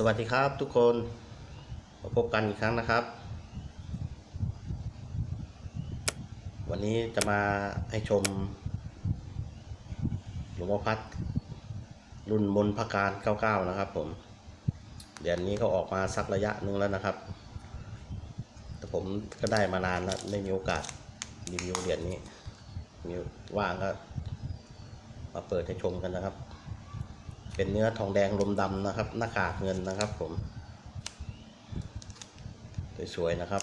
สวัสดีครับทุกคนมาพบกันอีกครั้งนะครับ วันนี้จะมาให้ชม หลวงพ่อพัด รุ่นมนพระการ 99 นะครับผมเหรียญนี้ก็ออกมาสักระยะหนึ่งแล้วนะครับ แต่ผมก็ได้มานานแล้วไม่มีโอกาสรีวิวเหรียญนี้ มีว่างก็มาเปิดให้ชมกันนะครับ เป็นเนื้อทองแดงลมดำนะครับ หน้ากากเงินนะครับผม สวยๆนะครับ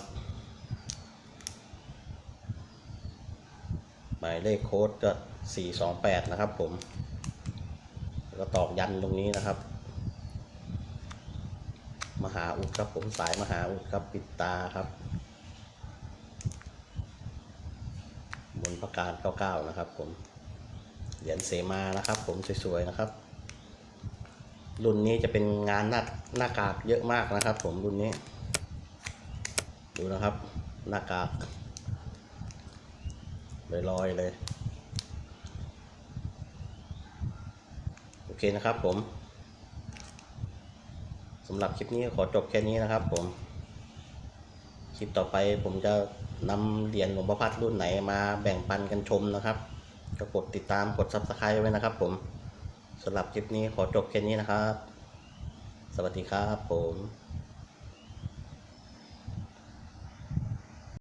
หมายเลขโค้ดก็ 428 นะครับผม แล้วก็ตอกยันตรงนี้นะครับ มหาอุดครับผมสายมหาอุดครับปิดตาครับบนประการ 99 นะครับผม เหรียญเสมานะครับผมสวยๆนะครับ รุ่นนี้จะเป็นงานหน้าหน้ากากเยอะมากนะครับ ผมรุ่นนี้ ดูนะครับ หน้ากากลอยๆเลย โอเคนะครับผมสำหรับคลิปนี้ขอจบแค่นี้นะครับผม คลิปต่อไปผมจะนำเหรียญหลวงพ่อพัดรุ่นไหนมาแบ่งปันกันชมนะครับ ก็กดติดตามกด subscribe ไว้นะครับผม สำหรับคลิปนี้ขอจบแค่นี้นะครับ สวัสดีครับผม